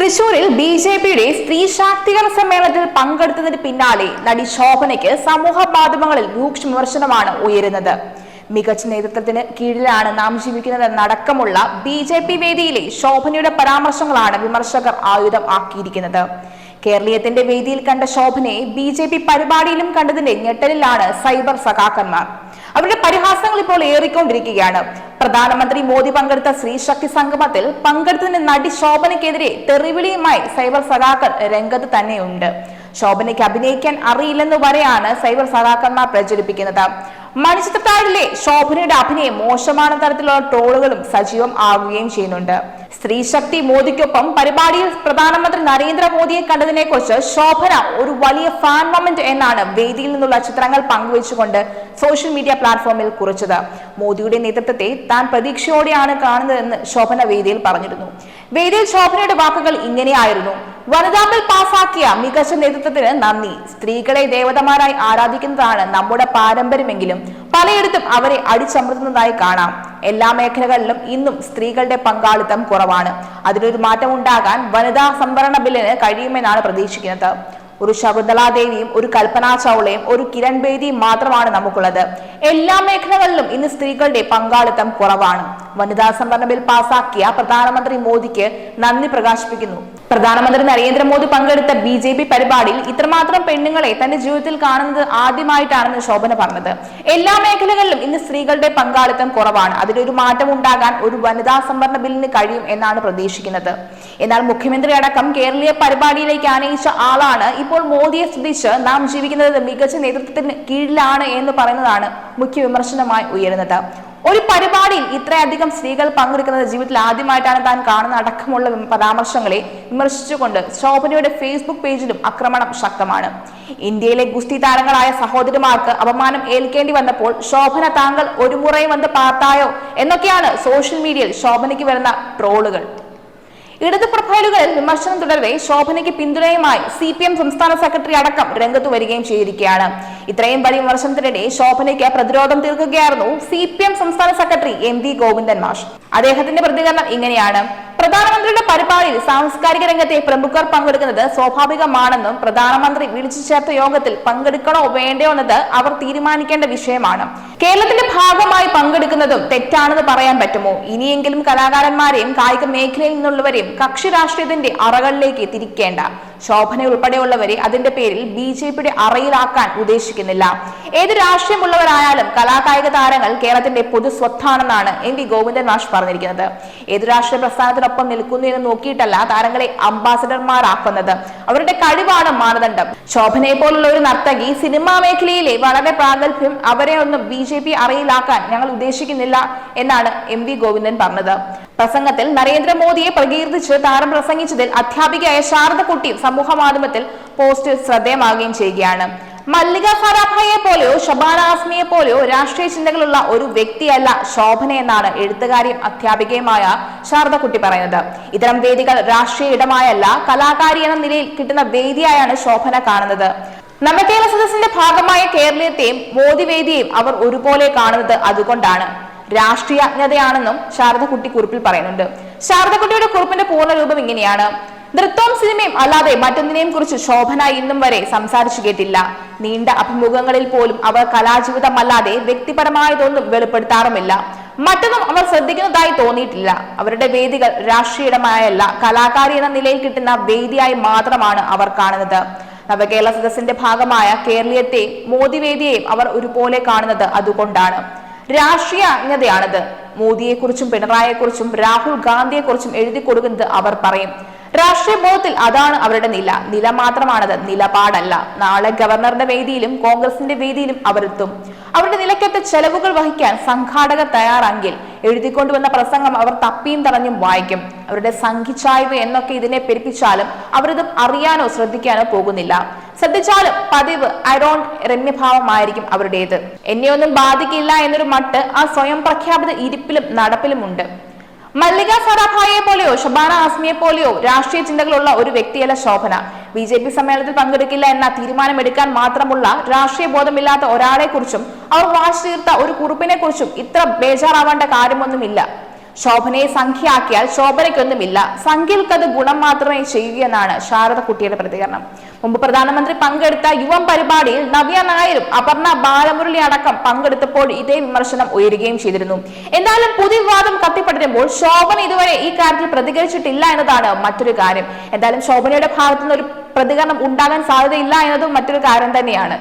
തൃശൂരിൽ B J പിയുടെ സ്ത്രീ ശാക്തീകരണ സമ്മേളനത്തിൽ പങ്കെടുത്തതിന് പിന്നാലെ നടി ശോഭനയ്ക്ക് സമൂഹ മാധ്യമങ്ങളിൽ രൂക്ഷ വിമർശനമാണ് ഉയരുന്നത്. മികച്ച നേതൃത്വത്തിന് കീഴിലാണ് നാം ജീവിക്കുന്നതെന്നടക്കമുള്ള ബി ജെ പി വേദിയിലെ ശോഭനയുടെ പരാമർശങ്ങളാണ് വിമർശകർ ആയുധം ആക്കിയിരിക്കുന്നത് കേരളീയത്തിന്റെ വേദിയിൽ കണ്ട ശോഭനയെ ബി ജെ പി പരിപാടിയിലും കണ്ടതിന്റെ ഞെട്ടലിലാണ് സൈബർ സഖാക്കന്മാർ. അവരുടെ പരിഹാസങ്ങൾ ഇപ്പോൾ ഏറിക്കൊണ്ടിരിക്കുകയാണ്. പ്രധാനമന്ത്രി മോദി പങ്കെടുത്ത സ്ത്രീശക്തി സംഗമത്തിൽ പങ്കെടുത്തതിന് നടി ശോഭനയ്ക്കെതിരെ തെറിവിളിയുമായി സൈബർ സഖാക്കൾ രംഗത്ത് തന്നെയുണ്ട്. ശോഭനയ്ക്ക് അഭിനയിക്കാൻ അറിയില്ലെന്ന് വരെയാണ് സൈബർ സഖാക്കന്മാർ പ്രചരിപ്പിക്കുന്നത്. മണിച്ചിത്രത്താഴിലെ ശോഭനയുടെ അഭിനയം മോശമാണ് തരത്തിലുള്ള ട്രോളുകളും സജീവം ആവുകയും ചെയ്യുന്നുണ്ട്. സ്ത്രീശക്തി മോദിക്കൊപ്പം പരിപാടിയിൽ പ്രധാനമന്ത്രി നരേന്ദ്രമോദിയെ കണ്ടതിനെ കുറിച്ച് ശോഭന ഒരു വലിയ ഫാൻ മൊമെന്റ് എന്നാണ് വേദിയിൽ നിന്നുള്ള ചിത്രങ്ങൾ പങ്കുവച്ചുകൊണ്ട് സോഷ്യൽ മീഡിയ പ്ലാറ്റ്ഫോമിൽ കുറിച്ചത്. മോദിയുടെ നേതൃത്വത്തെ താൻ പ്രതീക്ഷയോടെയാണ് കാണുന്നതെന്ന് ശോഭന വേദിയിൽ പറഞ്ഞിരുന്നു. വേദിയിൽ ശോഭനയുടെ വാക്കുകൾ ഇങ്ങനെയായിരുന്നു. വനിതാ ബിൽ പാസാക്കിയ മികച്ച നേതൃത്വത്തിന് നന്ദി. സ്ത്രീകളെ ദേവതമാരായി ആരാധിക്കുന്നതാണ് നമ്മുടെ പാരമ്പര്യമെങ്കിലും പലയിടത്തും അവരെ അടിച്ചമർത്തുന്നതായി കാണാം. എല്ലാ മേഖലകളിലും ഇന്നും സ്ത്രീകളുടെ പങ്കാളിത്തം കുറവാണ്. അതിനൊരു മാറ്റം ഉണ്ടാകാൻ വനിതാ സംവരണ ബില്ലിന് കഴിയുമെന്നാണ് പ്രതീക്ഷിക്കുന്നത്. ഒരു ശകുന്തളാദേവിയും ഒരു കൽപ്പനാ ചൗളയും ഒരു കിരൺ ബേദിയും മാത്രമാണ് നമുക്കുള്ളത്. എല്ലാ മേഖലകളിലും ഇന്ന് സ്ത്രീകളുടെ പങ്കാളിത്തം കുറവാണ്. വനിതാ സംവരണ ബിൽ പാസാക്കിയ പ്രധാനമന്ത്രി മോദിക്ക് നന്ദി പ്രകാശിപ്പിക്കുന്നു. പ്രധാനമന്ത്രി നരേന്ദ്രമോദി പങ്കെടുത്ത ബി ജെ പി പരിപാടിയിൽ ഇത്രമാത്രം പെണ്ണുങ്ങളെ തന്റെ ജീവിതത്തിൽ കാണുന്നത് ആദ്യമായിട്ടാണെന്ന് ശോഭന പറഞ്ഞത്. എല്ലാ മേഖലകളിലും ഇന്ന് സ്ത്രീകളുടെ പങ്കാളിത്തം കുറവാണ്. അതിലൊരു മാറ്റം ഉണ്ടാകാൻ ഒരു വനിതാ സംവരണ ബില്ലിന് കഴിയും എന്നാണ് പ്രതീക്ഷിക്കുന്നത്. എന്നാൽ മുഖ്യമന്ത്രി അടക്കം കേരളീയ പരിപാടിയിലേക്ക് ആനയിച്ച ആളാണ് ഇപ്പോൾ മോദിയെ സ്തുതിച്ച് നാം ജീവിക്കുന്നത് മികച്ച നേതൃത്വത്തിന് കീഴിലാണ് എന്ന് പറയുന്നതാണ് മുഖ്യ വിമർശനമായി ഉയരുന്നത്. ഒരു പരിപാടിയിൽ ഇത്രയധികം സ്ത്രീകൾ പങ്കെടുക്കുന്നത് ജീവിതത്തിൽ ആദ്യമായിട്ടാണ് താൻ കാണുന്ന അടക്കമുള്ള പരാമർശങ്ങളെ വിമർശിച്ചുകൊണ്ട് ശോഭനയുടെ ഫേസ്ബുക്ക് പേജിലും ആക്രമണം ശക്തമാണ്. ഇന്ത്യയിലെ ഗുസ്തി താരങ്ങളായ സഹോദരിമാർക്ക് അപമാനം ഏൽക്കേണ്ടി വന്നപ്പോൾ ശോഭന താങ്കൾ ഒരു മുറയും വന്ന് പാർത്തായോ എന്നൊക്കെയാണ് സോഷ്യൽ മീഡിയയിൽ ശോഭനയ്ക്ക് വരുന്ന ട്രോളുകൾ ഇടത് പ്രൊഫൈലുകളിൽ വിമർശനം തുടരവെ ശോഭനയ്ക്ക് പിന്തുണയുമായി സി പി എം സംസ്ഥാന സെക്രട്ടറി അടക്കം രംഗത്ത് വരികയും ചെയ്തിരിക്കുകയാണ്. ഇത്രയും വലിയ വിമർശനത്തിനിടെ ശോഭനയ്ക്ക് പ്രതിരോധം തീർക്കുകയായിരുന്നു സി പി എം സംസ്ഥാന സെക്രട്ടറി എം വി ഗോവിന്ദൻ മാഷ്. അദ്ദേഹത്തിന്റെ പ്രതികരണം ഇങ്ങനെയാണ്. പ്രധാനമന്ത്രിയുടെ പരിപാടിയിൽ സാംസ്കാരിക രംഗത്തെ പ്രമുഖർ പങ്കെടുക്കുന്നത് സ്വാഭാവികമാണെന്നും പ്രധാനമന്ത്രി വിളിച്ചു ചേർത്ത യോഗത്തിൽ പങ്കെടുക്കണോ വേണ്ടയോ എന്നത് അവർ തീരുമാനിക്കേണ്ട വിഷയമാണ്. കേരളത്തിന്റെ ഭാഗമായി പങ്കെടുക്കുന്നതും തെറ്റാണെന്ന് പറയാൻ പറ്റുമോ? ഇനിയെങ്കിലും കലാകാരന്മാരെയും കായിക മേഖലയിൽ നിന്നുള്ളവരെയും കക്ഷി രാഷ്ട്രീയത്തിന്റെ അറകളിലേക്ക് തിരിക്കേണ്ട. ശോഭന ഉൾപ്പെടെയുള്ളവരെ അതിന്റെ പേരിൽ ബി ജെ പിയുടെ അറയിലാക്കാൻ ഉദ്ദേശിക്കുന്നില്ല. ഏത് രാഷ്ട്രീയമുള്ളവരായാലും കലാകായിക താരങ്ങൾ കേരളത്തിന്റെ പൊതു സ്വത്താണെന്നാണ് എം വി ഗോവിന്ദൻ മാഷ് പറഞ്ഞിരിക്കുന്നത്. ഏത് രാഷ്ട്രീയ പ്രസ്ഥാനത്തിനൊപ്പം നിൽക്കുന്നു എന്ന് നോക്കിയിട്ടല്ല താരങ്ങളെ അംബാസഡർമാരാക്കുന്നത്. അവരുടെ കഴിവാണ് മാനദണ്ഡം. ശോഭനയെ പോലുള്ള ഒരു നർത്തകി സിനിമാ മേഖലയിലെ വളരെ പ്രാഗൽഭ്യം അവരെ ഒന്നും ബി ജെ പി അറയിലാക്കാൻ ഞങ്ങൾ ഉദ്ദേശിക്കുന്നില്ല എന്നാണ് എം വി ഗോവിന്ദൻ പറഞ്ഞത്. പ്രസംഗത്തിൽ നരേന്ദ്രമോദിയെ പ്രകീർത്തിച്ച് താരം പ്രസംഗിച്ചതിൽ അധ്യാപികയായ ശാരദക്കുട്ടിയും സമൂഹ മാധ്യമത്തിൽ പോസ്റ്റ് ശ്രദ്ധേയമാകുകയും ചെയ്യുകയാണ്. മല്ലിക ഫറാഫയെ പോലെയോ ഷബാന ആസ്മിയെ പോലെയോ രാഷ്ട്രീയ ചിന്തകളുള്ള ഒരു വ്യക്തിയല്ല ശോഭന എന്നാണ് എഴുത്തുകാരിയും അധ്യാപികയുമായ ശാരദക്കുട്ടി പറയുന്നത്. ഇത്തരം വേദികൾ രാഷ്ട്രീയ ഇടമായല്ല കലാകാരി എന്ന നിലയിൽ കിട്ടുന്ന വേദിയായാണ് ശോഭന കാണുന്നത്. നവകേരള സദസ്സിന്റെ ഭാഗമായ കേരളീയത്തെയും മോദി വേദിയെയും അവർ ഒരുപോലെ കാണുന്നത് അതുകൊണ്ടാണ്. രാഷ്ട്രീയജ്ഞതയാണെന്നും ശാരദക്കുട്ടി കുറിപ്പിൽ പറയുന്നുണ്ട്. ശാരദക്കുട്ടിയുടെ കുറിപ്പിന്റെ പൂർണ രൂപം ഇങ്ങനെയാണ്. നൃത്തവും സിനിമയും അല്ലാതെ മറ്റൊന്നിനെയും കുറിച്ച് ശോഭന ഇന്നും വരെ സംസാരിച്ചു കേട്ടില്ല. നീണ്ട അഭിമുഖങ്ങളിൽ പോലും അവർ കലാജീവിതമല്ലാതെ വ്യക്തിപരമായതൊന്നും വെളിപ്പെടുത്താറുമില്ല. മറ്റൊന്നും അവർ ശ്രദ്ധിക്കുന്നതായി തോന്നിയിട്ടില്ല. അവരുടെ വേദികൾ രാഷ്ട്രീയമായല്ല കലാകാരി എന്ന നിലയിൽ കിട്ടുന്ന വേദിയായി മാത്രമാണ് അവർ കാണുന്നത്. നവകേരള സദസ്സിന്റെ ഭാഗമായ കേരളീയത്തെയും മോദി വേദിയെയും അവർ ഒരുപോലെ കാണുന്നത് അതുകൊണ്ടാണ്. രാഷ്ട്രീയ അജ്ഞതയാണിത് മോദിയെക്കുറിച്ചും പിണറായിയെക്കുറിച്ചും രാഹുൽ ഗാന്ധിയെക്കുറിച്ചും എഴുതി കൊടുക്കുന്നത് അവർ പറയും. രാഷ്ട്രീയ ബോധത്തിൽ അതാണ് അവരുടെ നില. നില മാത്രമാണത്. നിലപാടല്ല. നാളെ ഗവർണറുടെ വേദിയിലും കോൺഗ്രസിന്റെ വേദിയിലും അവരെത്തും. അവരുടെ നിലയ്ക്കത്തെ ചെലവുകൾ വഹിക്കാൻ സംഘാടകർ തയ്യാറാങ്കിൽ എഴുതിക്കൊണ്ടുവന്ന പ്രസംഗം അവർ തപ്പിയും തടഞ്ഞും വായിക്കും. അവരുടെ സംഘിച്ചായ്വ് എന്നൊക്കെ ഇതിനെ പെരുപ്പിച്ചാലും അവരിത് അറിയാനോ ശ്രദ്ധിക്കാനോ പോകുന്നില്ല. ശ്രദ്ധിച്ചാലും പതിവ് അരോൺ രമ്യഭാവമായിരിക്കും അവരുടേത്. എന്നെയൊന്നും ബാധിക്കില്ല എന്നൊരു മട്ട് ആ സ്വയം പ്രഖ്യാപിത ഇരിപ്പിലും നടപ്പിലുമുണ്ട്. മല്ലിക സറാഭായെ പോലെയോ ഷബാന ആസ്മിയെ പോലെയോ രാഷ്ട്രീയ ചിന്തകളുള്ള ഒരു വ്യക്തിയല്ല ശോഭന. ബി ജെ പി സമ്മേളനത്തിൽ പങ്കെടുക്കില്ല എന്ന തീരുമാനമെടുക്കാൻ മാത്രമുള്ള രാഷ്ട്രീയ ബോധമില്ലാത്ത ഒരാളെ കുറിച്ചും അവർ വാശി തീർത്ത ഒരു കുറിപ്പിനെ കുറിച്ചും ഇത്ര ബേജാറാവേണ്ട കാര്യമൊന്നുമില്ല. ശോഭനയെ സംഖ്യയാക്കിയാൽ ശോഭനയ്ക്കൊന്നുമില്ല. സംഖ്യകൾക്കത് ഗുണം മാത്രമേ ചെയ്യുകയെന്നാണ് ശാരദക്കുട്ടിയുടെ പ്രതികരണം. മുമ്പ് പ്രധാനമന്ത്രി പങ്കെടുത്ത യുവം പരിപാടിയിൽ നവ്യ നായരും അപർണ ബാലമുരളി അടക്കം പങ്കെടുത്തപ്പോൾ ഇതേ വിമർശനം ഉയരുകയും ചെയ്തിരുന്നു. എന്നാലും പുതിയ വിവാദം കത്തിപ്പടരുമ്പോൾ ശോഭന ഇതുവരെ ഈ കാര്യത്തിൽ പ്രതികരിച്ചിട്ടില്ല എന്നതാണ് മറ്റൊരു കാര്യം. എന്തായാലും ശോഭനയുടെ ഭാഗത്തുനിന്ന് ഒരു പ്രതികരണം ഉണ്ടാകാൻ സാധ്യതയില്ല എന്നതും മറ്റൊരു കാര്യം തന്നെയാണ്.